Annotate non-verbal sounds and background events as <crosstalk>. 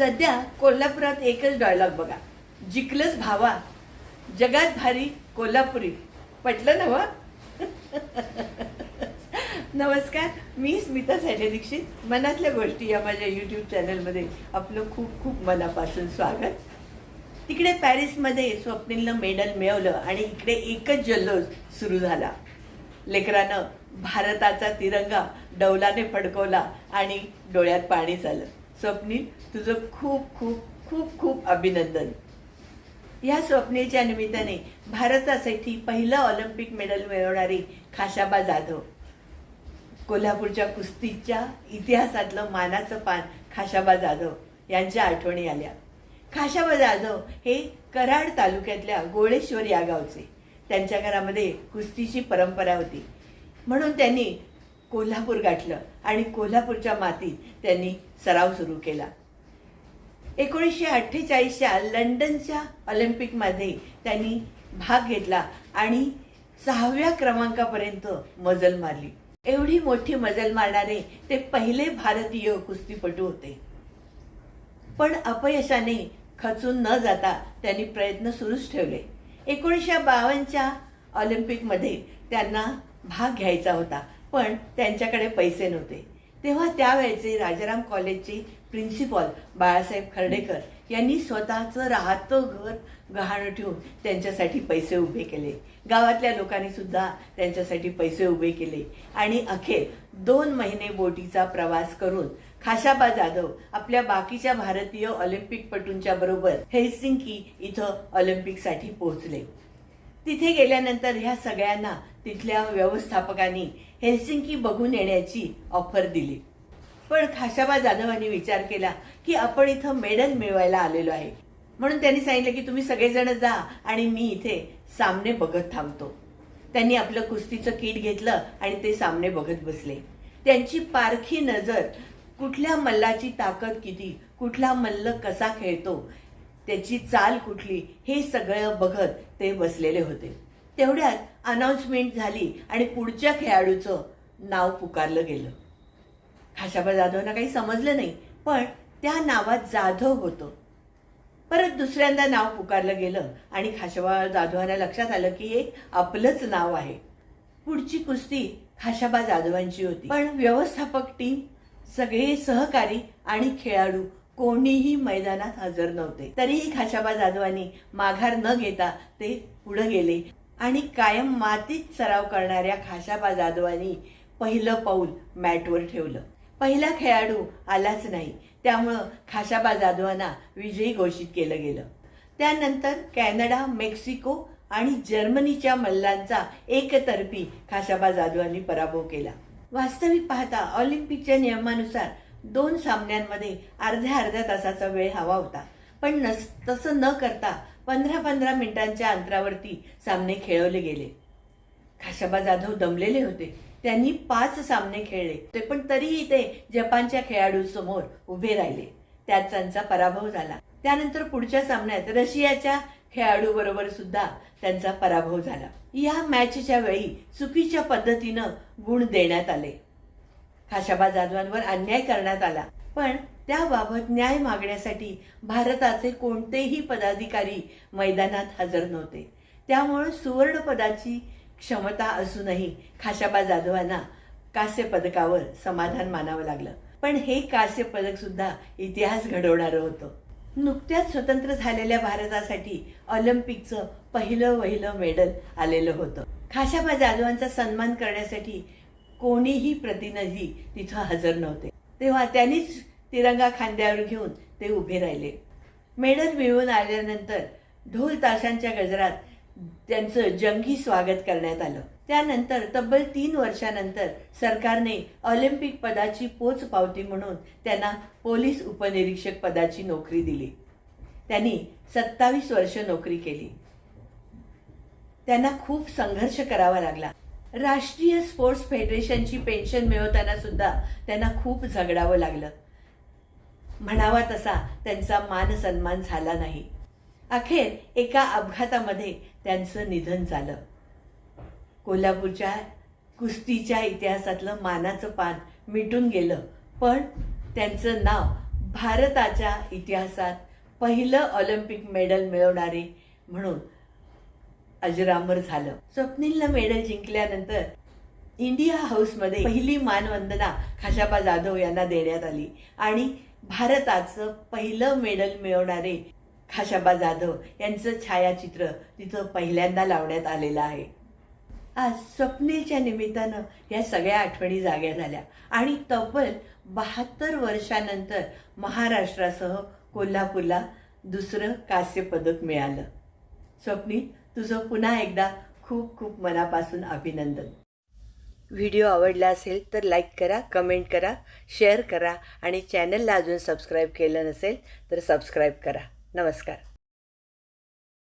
सध्या कोल्हापुरात एकच डायलॉग बघा. जिंकलंच भावा. जगात भारी कोल्हापुरी. पटलं ना वा हो? <laughs> नमस्कार. मी स्मिता साठे दीक्षित. मनातल्या गोष्टी या माझ्या यूट्यूब चॅनलमध्ये आपलं खूप खूप मनापासून स्वागत. तिकडे पॅरिसमध्ये स्वप्नीलनं मेडल मिळवलं आणि इकडे एकच जल्लोष सुरू झाला. लेकरानं भारताचा तिरंगा डौलाने फडकवला आणि डोळ्यात पाणी झालं स्वप्नील तुझं खूप खूप खूप खूप अभिनंदन. या स्वप्नेच्या निमित्ताने भारतासाठी पहिलं ऑलिम्पिक मेडल मिळवणारी खाशाबा जाधव. कोल्हापूरच्या कुस्तीच्या इतिहासातलं मानाचं पान खाशाबा जाधव यांच्या आठवणी आल्या. खाशाबा जाधव हे कराड तालुक्यातल्या गोळेश्वर या गावचे. त्यांच्या घरामध्ये कुस्तीची परंपरा होती. म्हणून त्यांनी कोल्हापूर गाठलं आणि कोल्हापूरच्या मातीत त्यांनी सराव सुरू केला. एकोणीसशे अठ्ठेचाळीसच्या लंडनच्या ऑलिम्पिकमध्ये त्यांनी भाग घेतला आणि सहाव्या क्रमांकापर्यंत मजल मारली. एवढी मोठी मजल मारणारे ते पहिले भारतीय कुस्तीपटू होते. पण अपयशाने खचून न जाता त्यांनी प्रयत्न सुरूच ठेवले. एकोणीसशे बावन्नच्या ऑलिम्पिकमध्ये त्यांना भाग घ्यायचा होता. पण त्यांच्याकडे पैसे नव्हते. तेव्हा त्यावेळेचे राजाराम कॉलेजचे प्रिन्सिपॉल बाळासाहेब खर्डेकर यांनी स्वतःचं राहतं घर गहाणं ठेवून त्यांच्यासाठी पैसे उभे केले. गावातल्या लोकांनी सुद्धा त्यांच्यासाठी पैसे उभे केले आणि अखेर दोन महिने बोटीचा प्रवास करून खाशाबा जाधव आपल्या बाकीच्या भारतीय ऑलिम्पिकपटूंच्या बरोबर हेलसिंकी इथं ऑलिम्पिकसाठी पोहोचले. तिथे गेल्यानंतर ह्या सगळ्यांना तिथल्या व्यवस्थापकांनी हेल्सिंकी बघून येण्याची ऑफर दिली. पण खाशाबा जाधवांनी विचार केला की आपण इथं मेडल मिळवायला आलेलो आहे. म्हणून त्यांनी सांगितलं की तुम्ही सगळेजण जा आणि मी इथे सामने बघत थांबतो. त्यांनी आपलं कुस्तीचं किट घेतलं आणि ते सामने बघत बसले. त्यांची पारखी नजर कुठल्या मल्लाची ताकद किती कुठला मल्ल कसा खेळतो त्याची चाल कुठली हे सगळं बघत ते बसलेले होते. तेवढ्यात अनाऊन्समेंट झाली आणि पुढच्या खेळाडूचं नाव पुकारलं गेलं. खाशाबा जाधवना काही समजलं नाही पण त्या नावात जाधव होतं. परत दुसऱ्यांदा नाव पुकारलं गेलं आणि खाशाबा जाधवांना लक्षात आलं की एक आपलंच नाव आहे. पुढची कुस्ती खाशाबा जाधवांची होती. पण व्यवस्थापक टीम सगळे सहकारी आणि खेळाडू कोणीही मैदानात हजर नव्हते. तरीही खाशाबा जाधवांनी माघार न घेता ते पुढे गेले. आणि कायम मातीत सराव करणाऱ्या खाशाबा जाधवांनी पहिलं पाऊल मॅटवर ठेवलं. पहिला खेळाडू आलाच नाही. त्यामुळं खाशाबा जाधवांना विजयी घोषित केलं गेलं. त्यानंतर कॅनडा मेक्सिको आणि जर्मनीच्या मल्लांचा एकतर्फी खाशाबा जाधवांनी पराभव केला. वास्तविक पाहता ऑलिम्पिकच्या नियमानुसार दोन सामन्यांमध्ये अर्ध्या अर्ध्या तासाचा वेळ हवा होता. पण नस तसं न करता पंधरा पंधरा मिनिटांच्या अंतरावरती सामने खेळवले गेले. खाशाबा जाधव दमलेले होते. त्यांनी पाच सामने खेळले. ते पण तरीही ते जपानच्या खेळाडू समोर उभे राहिले. त्यात त्यांचा पराभव झाला. त्यानंतर पुढच्या सामन्यात रशियाच्या खेळाडू बरोबर सुद्धा त्यांचा पराभव झाला. या मॅचच्या वेळी चुकीच्या पद्धतीनं गुण देण्यात आले. खाशाबा जाधवांवर अन्याय करण्यात आला. पण त्याबाबत न्याय मागण्यासाठी भारताचे कोणतेही पदाधिकारी मैदानात हजर नव्हते. त्यामुळे सुवर्णपदाची क्षमता असूनही खाशाबा जाधवांना कांस्य पदकावर समाधान मानावं लागलं. पण हे कांस्य पदक सुद्धा इतिहास घडवणारं होतं. नुकत्याच स्वतंत्र झालेल्या भारतासाठी ऑलिम्पिकचं पहिलं वहिलं मेडल आलेलं होतं. खाशाबा जाधवांचा सन्मान करण्यासाठी कोणीही प्रतिनिधी तिथं हजर नव्हते. तेव्हा त्यांनीच तिरंगा खांद्यावर घेऊन ते उभे राहिले. मेडल मिळवून आल्यानंतर ढोल ताशांच्या गजरात त्यांचं जंगी स्वागत करण्यात आलं. त्यानंतर तब्बल तीन वर्षानंतर सरकारने ऑलिम्पिक पदाची पोच पावती म्हणून त्यांना पोलीस उपनिरीक्षक पदाची नोकरी दिली. त्यांनी सत्तावीस वर्ष नोकरी केली. त्यांना खूप संघर्ष करावा लागला. राष्ट्रीय स्पोर्ट्स फेडरेशनची पेन्शन मिळवताना सुद्धा त्यांना खूप झगडावं लागलं. म्हणावा तसा त्यांचा मान सन्मान झाला नाही. अखेर एका अपघातामध्ये त्यांचं निधन झालं. कोल्हापूरच्या कुस्तीच्या इतिहासातलं मानाचं पान मिटून गेलं पण त्यांचं नाव भारताच्या इतिहासात पहिलं ऑलिम्पिक मेडल मिळवणारे म्हणून अजरामर झालं. स्वप्नीलनं मेडल जिंकल्यानंतर इंडिया हाऊसमध्ये पहिली मानवंदना खाशाबा जाधव यांना देण्यात आली आणि भारताचं पहिलं मेडल मिळवणारे खाशाबा जाधव यांचं छायाचित्र तिथं पहिल्यांदा लावण्यात आलेलं आहे. आज स्वप्नीलच्या निमित्तानं या सगळ्या आठवणी जाग्या झाल्या. आणि तब्बल बहात्तर वर्षानंतर महाराष्ट्रासह कोल्हापूरला दुसरं कांस्य पदक मिळालं. स्वप्नील तुझं पुन्हा एकदा खूप खूप मनापासून अभिनंदन. व्हिडिओ आवडला असेल तर लाईक करा कमेंट करा शेअर करा आणि चॅनलला अजून सबस्क्राईब केलं नसेल तर सबस्क्राईब करा. नमस्कार.